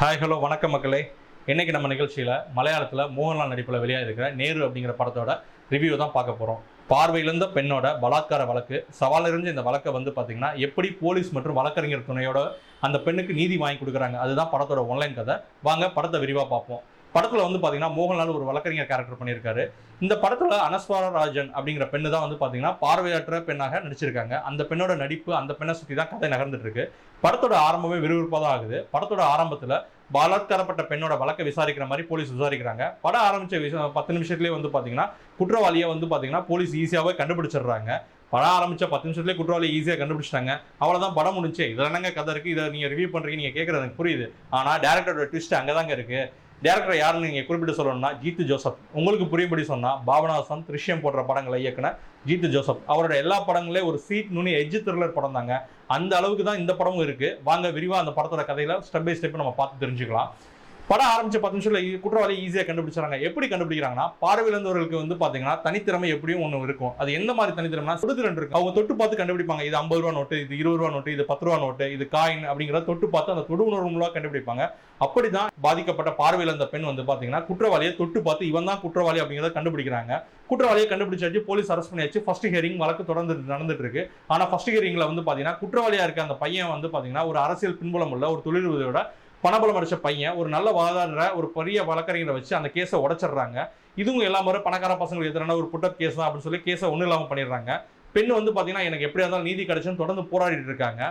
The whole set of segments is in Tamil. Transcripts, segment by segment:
ஹாய் ஹலோ வணக்கம் மக்களே. இன்றைக்கி நம்ம நிகழ்ச்சியில் மலையாளத்தில் மோகன்லால் நடிப்பில் வெளியாக இருக்கிற நேரு அப்படிங்கிற படத்தோட ரிவ்யூ தான் பார்க்க போகிறோம் பார்வையிலிருந்த பெண்ணோட பலாத்கார வழக்கு சவால் இருந்த இந்த வழக்கை வந்து பார்த்தீங்கன்னா எப்படி போலீஸ் மற்றும் வழக்கறிஞர் துணையோட அந்த பெண்ணுக்கு நீதி வாங்கி கொடுக்குறாங்க அதுதான் படத்தோட ஒன்லைன் கதை. வாங்க படத்தை விரிவாக பார்ப்போம். படத்தில் வந்து பார்த்தீங்கன்னா மோகன்லால் ஒரு வழக்கறிஞர் கேரக்டர் பண்ணியிருக்காரு. இந்த படத்தில் அனஸ்வர ராஜன் அப்படிங்கிற பெண்ணு தான் வந்து பார்த்தீங்கன்னா பார்வையற்ற பெண்ணாக நடிச்சிருக்காங்க. அந்த பெண்ணோட நடிப்பு அந்த பெண்ணை சுற்றி தான் கதை நகர்ந்துட்டு இருக்கு படத்தோட ஆரம்பமே விறுவிறுப்பாக தான் ஆகுது. படத்தோட ஆரம்பத்தில் பலாத்காரப்பட்ட பெண்ணோட வழக்கை விசாரிக்கிற மாதிரி போலீஸ் விசாரிக்கிறாங்க. படம் ஆரம்பிச்ச விஷயம் பத்து நிமிஷத்துலேயே வந்து பார்த்தீங்கன்னா குற்றவாளியை வந்து பார்த்தீங்கன்னா போலீஸ் ஈஸியாகவே கண்டுபிடிச்சிடுறாங்க. படம் ஆரம்பிச்ச பத்து நிமிஷத்துலேயே குற்றவாளி ஈஸியாக கண்டுபிடிச்சிட்டாங்க. அவ்வளோதான் படம் முடிஞ்சு. இதில் என்னங்க கதை இருக்குது இதை நீங்கள் ரிவ்யூ பண்ணுறீங்க நீங்கள் கேட்குறது எனக்கு புரியுது. ஆனால் டேரக்டரோட ட்விஸ்ட் அங்கே தாங்க இருக்குது டேரக்டர் யாருன்னு நீங்கள் குறிப்பிட்டு சொல்லணும்னா ஜீத்து ஜோசப். உங்களுக்கு புரியும்படி சொன்னால் பாபநாசம் திருஷ்யம் போன்ற படங்களை இயக்குன ஜீத்து ஜோசப். அவரோட எல்லா படங்களே ஒரு சீட் நுனி எஜ்ஜு த்ரில்லர் படம் தாங்க. அந்த அளவுக்கு தான் இந்த படமும் இருக்கு. வாங்க விரிவாக அந்த படத்தோட கதையில ஸ்டெப் பை ஸ்டெப் நம்ம பார்த்து தெரிஞ்சுக்கலாம். படம் ஆரம்பிச்ச பத்து நிமிஷத்துல குற்றவாளி ஈஸியாக கண்டுபிடிச்சாங்க எப்படி கண்டுபிடிக்கிறாங்கன்னா பார்வையிழந்தவர்களுக்கு வந்து பாத்தீங்கன்னா தனித்திறமை எப்படியும் ஒன்று இருக்கும். அது எந்த மாதிரி தனித்திறமைனா சுடுதிறன் இருக்கும். அவங்க தொட்டு பார்த்து கண்டுபிடிப்பாங்க. இது ஐம்பது ரூபா நோட்டு இது இருபது ரூபா நோட்டு இது பத்து ரூபா நோட்டு இது காயின் அப்படிங்கிறத தொட்டு பார்த்து அந்த தொடு உணர்வு மூலமாக கண்டுபிடிப்பாங்க. அப்படிதான் பாதிக்கப்பட்ட பார்வையிழந்த பெண் வந்து பாத்தீங்கன்னா குற்றவாளியை தொட்டு பார்த்து இவன் தான் குற்றவாளி அப்படிங்கிறத கண்டுபிடிக்கிறாங்க. குற்றவாளியை கண்டுபிடிச்சாச்சு போலீஸ் அரெஸ்ட் பண்ணியாச்சு. ஃபர்ஸ்ட் ஹியரிங் வழக்கு தொடர்ந்து நடந்துட்டு இருக்கு. ஆனா ஃபர்ஸ்ட் ஹியரிங்ல வந்து பாத்தீங்கன்னா குற்றவாளியா இருக்க அந்த பையன் வந்து பாத்தீங்கன்னா ஒரு அரசியல் பின்புலம் உள்ள ஒரு தொழிலதிபரோட பணபலம் அடிச்ச பையன் ஒரு நல்ல வாதாடுற ஒரு பெரிய வழக்கறிஞரை வச்சு அந்த கேஸை உடச்சிடுறாங்க. இதுவும் எல்லா முறை பணக்கார பசங்களுக்கு எதிரான ஒரு புட்டப் கேஸ் தான் அப்படின்னு சொல்லி கேஸை ஒன்றும் இல்லாமல் பண்ணிடுறாங்க. பெண் வந்து பார்த்தீங்கன்னா எனக்கு எப்படியா இருந்தாலும் நீதி கிடைச்சுன்னு தொடர்ந்து போராடிட்டு இருக்காங்க.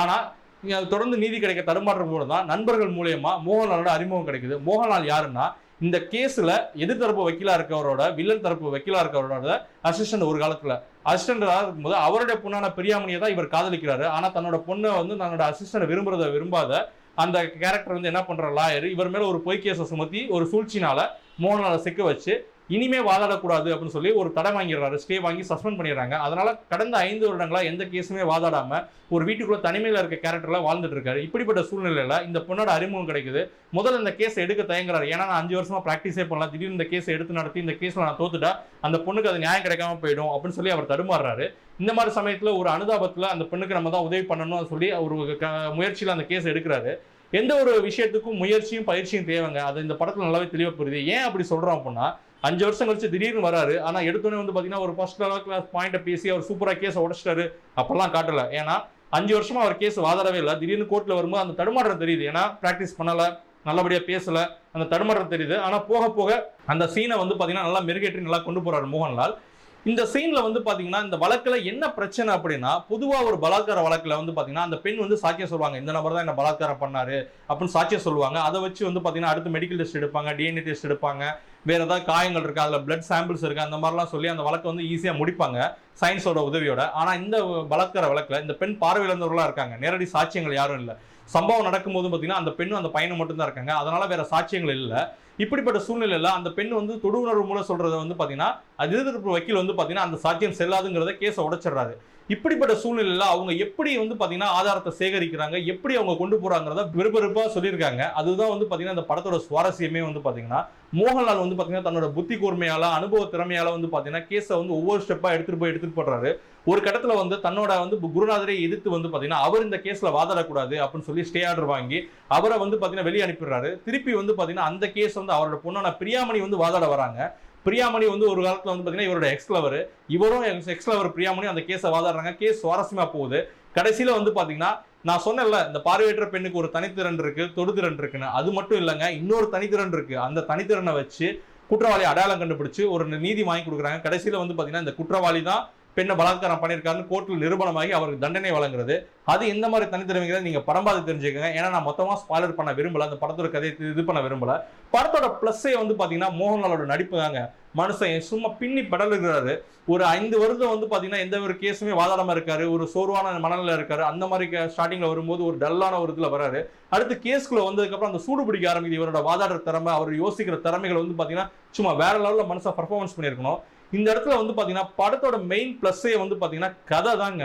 ஆனால் நீங்கள் அது தொடர்ந்து நீதி கிடைக்க தடுமாற்ற போது தான் நண்பர்கள் மூலயமா மோகன்லாலோட அறிமுகம் கிடைக்குது. மோகன்லால் யாருன்னா இந்த கேஸில் எதிர்த்தரப்பு வக்கீலாக இருக்கவரோட வில்லன் தரப்பு வக்கீலாக இருக்கவரோட அசிஸ்டன்ட் ஒரு காலத்தில். அசிஸ்டண்டாக இருக்கும்போது அவருடைய பொண்ணான பிரியாமணியை தான் இவர் காதலிக்கிறாரு. ஆனால் தன்னோட பொண்ணை வந்து தன்னோட அசிஸ்டன்ட் விரும்புறத விரும்பாத அந்த கேரக்டர் வந்து என்ன பண்ணுற லாயர் இவர் மேலே ஒரு பொய் கேஸை சுமத்தி ஒரு சூழ்ச்சினால மோகன்லாலை சிக்க வச்சு இனிமே வாதாடக்கூடாது அப்படின்னு சொல்லி ஒரு தடை வாங்கிடுறாரு. ஸ்டே வாங்கி சஸ்பெண்ட் பண்ணிடுறாங்க. அதனால கடந்த ஐந்து வருடங்களா எந்த கேஸுமே வாதாடாம ஒரு வீட்டுக்குள்ள தனிமையில இருக்க கேரக்டர்ல வாழ்ந்துட்டு இருக்காரு. இப்படிப்பட்ட சூழ்நிலையில இந்த பொண்ணோட அறிமுகம் கிடைக்குது. முதல்ல இந்த கேஸ் எடுக்க தயங்குறாரு. ஏன்னா நான் அஞ்சு வருஷமா ப்ராக்டிஸே பண்ணலாம் திடீர்னு இந்த கேஸ் எடுத்து நடத்தி இந்த கேஸ்ல நான் தோத்துட்டா அந்த பொண்ணுக்கு அது நியாயம் கிடைக்காம போயிடும் அப்படின்னு சொல்லி அவர் தடுமாறுறாரு. இந்த மாதிரி சமயத்துல ஒரு அனுதாபத்துல அந்த பெண்ணுக்கு நம்ம தான் உதவி பண்ணணும் சொல்லி ஒரு க- முயற்சியில அந்த கேஸ் எடுக்கிறாரு. எந்த ஒரு விஷயத்துக்கும் முயற்சியும் பயிற்சியும் தேவைங்க. அது இந்த படத்துல நல்லாவே தெளிவா புரியுது. ஏன் அப்படி சொல்றோம் அப்படின்னா அஞ்சு வருஷம் கழிச்சு திடீர்னு வராரு. ஆனால் எடுத்தோன்னே வந்து பார்த்தீங்கன்னா ஒரு ஃபர்ஸ்ட் கிளாஸ் பாயிண்ட்டை பேசி அவர் சூப்பராக கேஸை உடச்சிட்டாரு. அப்பெல்லாம் காட்டலை. ஏன்னா அஞ்சு வருஷமா அவர் கேஸ் வாதாடவே இல்லை. திடீர்னு கோர்ட்டில் வரும்போது அந்த தடுமாற்றம் தெரியுது. ஏன்னா ப்ராக்டிஸ் பண்ணலை நல்லபடியாக பேசலை அந்த தடுமாற்றம் தெரியுது. ஆனால் போக போக அந்த சீனை வந்து பார்த்தீங்கன்னா நல்லா மெருகேற்றி நல்லா கொண்டு போகிறார் மோகன்லால். இந்த சீன்ல வந்து பாத்தீங்கன்னா இந்த வழக்குல என்ன பிரச்சனை அப்படின்னா பொதுவா ஒரு பலாத்கார வழக்குல வந்து பாத்தீங்கன்னா அந்த பெண் வந்து சாட்சியம் சொல்லுவாங்க. இந்த நபர் தான் என்ன பலாத்காரம் பண்ணாரு அப்படின்னு சாட்சியம் சொல்லுவாங்க. அதை வச்சு வந்து பாத்தீங்கன்னா அடுத்து மெடிக்கல் டெஸ்ட் எடுப்பாங்க டிஎன்ஏ டெஸ்ட் எடுப்பாங்க. வேற ஏதாவது காயங்கள் இருக்கு அதுல பிளட் சாம்பிள்ஸ் இருக்கு அந்த மாதிரிலாம் சொல்லி அந்த வழக்கை வந்து ஈஸியா முடிப்பாங்க சயின்ஸோட உதவியோட. ஆனா இந்த பலாத்கார வழக்குல இந்த பெண் பார்வையிழந்தவர்களா இருக்காங்க. நேரடி சாட்சியங்கள் யாரும் இல்லை. சம்பவம் நடக்கும்போது பார்த்தீங்கன்னா அந்த பெண்ணும் அந்த பையனும் மட்டும்தான் இருக்காங்க. அதனால வேற சாட்சியங்கள் இல்லை. இப்படிப்பட்ட சூழ்நிலையில் அந்த பெண் வந்து தொடு உணர்வு மூலம் சொல்றதை வந்து பார்த்தீங்கன்னா அது எதிர்ப்பு வக்கீல் வந்து பார்த்தீங்கன்னா அந்த சாட்சியம் செல்லாதுங்கிறத கேஸை உடைச்சிடுறாரு. இப்படிப்பட்ட சூழ்நிலையில் அவங்க எப்படி வந்து பார்த்தீங்கன்னா ஆதாரத்தை சேகரிக்கிறாங்க எப்படி அவங்க கொண்டு போகிறாங்கிறத விறுவிறுப்பாக சொல்லியிருக்காங்க. அதுதான் வந்து பார்த்தீங்கன்னா இந்த படத்தோட சுவாரஸ்யமே வந்து பார்த்தீங்கன்னா மோகன்லால் வந்து பார்த்தீங்கன்னா தன்னோட புத்தி கூர்மையால் அனுபவ திறமையால் வந்து பார்த்தீங்கன்னா கேஸை வந்து ஒவ்வொரு ஸ்டெப்பாக எடுத்துகிட்டு போய் எடுத்துகிட்டு போடுறாரு ஒரு கட்டத்தில் வந்து தன்னோட வந்து குருநாதரை எதிர்த்து வந்து பார்த்தீங்கன்னா அவர் இந்த கேஸில் வாதாடக்கூடாது அப்படின்னு சொல்லி ஸ்டே ஆர்டர் வாங்கி அவரை வந்து பார்த்தீங்கன்னா வெளியே அனுப்பிடுறாரு. திருப்பி வந்து பார்த்தீங்கன்னா அந்த கேஸ் வந்து அவரோட பொண்ணான பிரியாமணி வந்து வாதாட வராங்க. பிரியாமணி வந்து ஒரு காலத்தில் வந்து பார்த்தீங்கன்னா இவரோட எக்ஸ் லவர் இவரும் எக்ஸ் லவர் பிரியாமணி அந்த கேஸை வாதாடுறாங்க. கேஸ் சுவாரஸ்யமாக போகுது. கடைசியில் வந்து பார்த்தீங்கன்னா நான் சொன்னேன்ல இந்த பார்வையற்ற பெண்ணுக்கு ஒரு தனித்திறன் இருக்கு தொடுதிறன் இருக்குன்னு. அது மட்டும் இல்லைங்க இன்னொரு தனித்திறன் இருக்கு. அந்த தனித்திறனை வச்சு குற்றவாளி அடையாளம் கண்டுபிடிச்சு ஒரு நீதி வாங்கி கொடுக்குறாங்க. கடைசியில் வந்து பார்த்தீங்கன்னா இந்த குற்றவாளி தான் பெண்ணை பலாத்காரம் பண்ணியிருக்காருன்னு கோர்ட்டில் நிரூபணமாகி அவருக்கு தண்டனை வழங்குறது. அது எந்த மாதிரி தனித்திறமைங்கிறத நீங்கள் படம் பார்த்து தெரிஞ்சுக்கோங்க. ஏன்னா நான் மொத்தமாக ஸ்பாய்லர் பண்ண விரும்பல. அந்த படத்தோட கதையை இது பண்ண விரும்பல. படத்தோட ப்ளஸ்ஸே வந்து பார்த்தீங்கன்னா மோகன்லாலோட நடிப்பு தாங்க. மனுஷன் சும்மா பின்னி படலுகிறாரு. ஒரு ஐந்து வருடம் வந்து பார்த்தீங்கன்னா எந்த ஒரு கேஸுமே வாதாடமாக இருக்காரு. ஒரு சோர்வான மனநிலை இருக்காரு. அந்த மாதிரி ஸ்டார்டிங்கில் வரும்போது ஒரு டல்லான ஒரு இதில் வராரு. அடுத்து கேஸ்குள்ள வந்ததுக்கப்புறம் அந்த சூடு பிடிக்க ஆரம்பிக்குது. இவரோட வாதாடுற திறமை அவர் யோசிக்கிற திறமைகள் வந்து பார்த்தீங்கன்னா சும்மா வேற லெவலில் மனுஷன் பர்ஃபார்மன்ஸ் பண்ணியிருக்கணும். இந்த இடத்துல வந்து பார்த்தீங்கன்னா படத்தோட மெயின் ப்ளஸ்ஸே வந்து பார்த்தீங்கன்னா கதை தாங்க.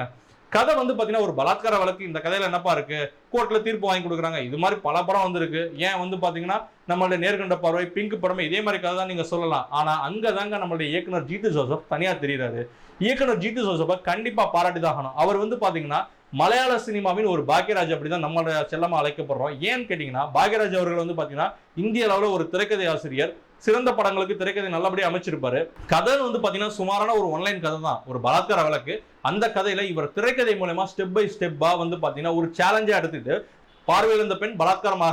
கதை வந்து பார்த்தீங்கன்னா ஒரு பலாத்கார வழக்கு. இந்த கதையில என்னப்பா இருக்கு? கோர்ட்ல தீர்ப்பு வாங்கி கொடுக்குறாங்க. இது மாதிரி பல படம் வந்திருக்கு. ஏன் வந்து பாத்தீங்கன்னா நம்மளுடைய நேர்கண்ட பார்வை பிங்க் படமே இதே மாதிரி கதை தான் நீங்க சொல்லலாம். ஆனா அங்க தாங்க நம்மளுடைய இயக்குனர் ஜீத்து ஜோசப் தனியா தெரியுறாரு. இயக்குனர் ஜீத்து ஜோசப்பை கண்டிப்பா பாராட்டி தான் ஆகணும். அவர் வந்து பாத்தீங்கன்னா மலையாள சினிமாவின் ஒரு பாக்யராஜ் அப்படிதான் நம்மளோட செல்லமா அழைக்கப்படுறோம். ஏன்னு கேட்டீங்கன்னா பாக்யராஜ் அவர்கள் வந்து பாத்தீங்கன்னா இந்திய அளவில் ஒரு திரைக்கதை ஆசிரியர். சிறந்த படங்களுக்கு திரைக்கதை நல்லபடியாக அமைச்சிருப்பாரு. கதை வந்து பார்த்தீங்கன்னா சுமாரான ஒரு ஒன்லைன் கதை தான். ஒரு பலாத்கார வழக்கு. அந்த கதையில இவர் திரைக்கதை மூலயமா ஸ்டெப் பை ஸ்டெப்பா வந்து பார்த்தீங்கன்னா ஒரு சேலஞ்சாக எடுத்துட்டு பார்வையில் இருந்த பெண் பலாத்காரம்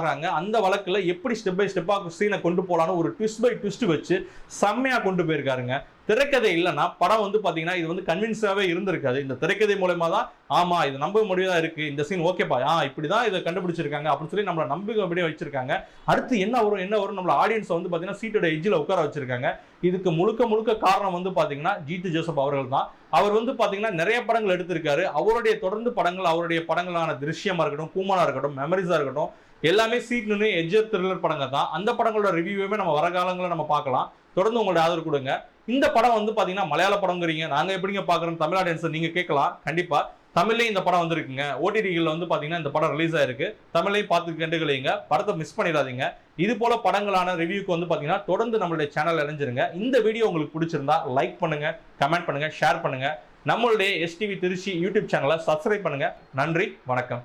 அந்த வழக்கில் எப்படி ஸ்டெப் பை ஸ்டெப்பாக சீனை கொண்டு போகலான்னு ஒரு ட்விஸ்ட் பை ட்விஸ்ட் வச்சு செம்மையாக கொண்டு போயிருக்காருங்க. திரைக்கதை இல்லைன்னா படம் வந்து பார்த்தீங்கன்னா இது வந்து கன்வின்ஸாகவே இருந்திருக்காது. இந்த திரைக்கதை மூலயமா தான் ஆமாம் இது நம்ப முடியதா இருக்குது இந்த சீன் ஓகேப்பா ஆ இப்படி தான் இதை கண்டுபிடிச்சிருக்காங்க அப்படின்னு சொல்லி நம்மளை நம்பிக்கை அப்படியே வச்சிருக்காங்க. அடுத்து என்ன வரும் என்ன வரும்? நம்மள ஆடியன்ஸை வந்து பார்த்தீங்கன்னா சீட்டோட எஜ்ஜில் உட்கார வச்சிருக்காங்க. இதுக்கு முழுக்க முழுக்க காரணம் வந்து பார்த்தீங்கன்னா ஜித்து ஜோசப் அவர்கள் தான் அவர் வந்து பார்த்தீங்கன்னா நிறைய படங்கள் எடுத்திருக்காரு. அவருடைய தொடர்ந்து படங்கள் அவருடைய படங்களான திருஷ்யமாக இருக்கட்டும் கூமானா இருக்கட்டும் மெமரிஸாக இருக்கட்டும் எல்லாமே சீட் நின்று எஜ்ஜர் த்ரில்லர் படங்கள் தான் அந்த படங்களோட ரிவ்யூவே நம்ம வர காலங்களில் நம்ம பார்க்கலாம். தொடர்ந்து உங்களோட ஆதரவு கொடுங்க. இந்த படம் வந்து பாத்தீங்கன்னா மலையாள படங்கிறீங்க நாங்க எப்படிங்க பாக்குறோம்? தமிழ் ஆடியன்ஸ் நீங்க கேட்கலாம். கண்டிப்பா. தமிழ்லயும் இந்த படம் வந்திருக்குங்க. ஓடிடிகள் வந்து பாத்தீங்கன்னா இந்த படம் ரிலீஸ் ஆயிருக்கு. தமிழையும் பார்த்து கண்டுகளையுங்க படத்தை மிஸ் பண்ணிடாதீங்க. இது போல படங்களான ரிவ்யூக்கு வந்து பாத்தீங்கன்னா தொடர்ந்து நம்மளுடைய சேனல் இணைஞ்சிருங்க. இந்த வீடியோ உங்களுக்கு பிடிச்சிருந்தா லைக் பண்ணுங்க கமெண்ட் பண்ணுங்க ஷேர் பண்ணுங்க. நம்மளுடைய எஸ்டிவி திருச்சி யூடியூப் சேனலை சப்ஸ்கிரைப் பண்ணுங்க. நன்றி வணக்கம்.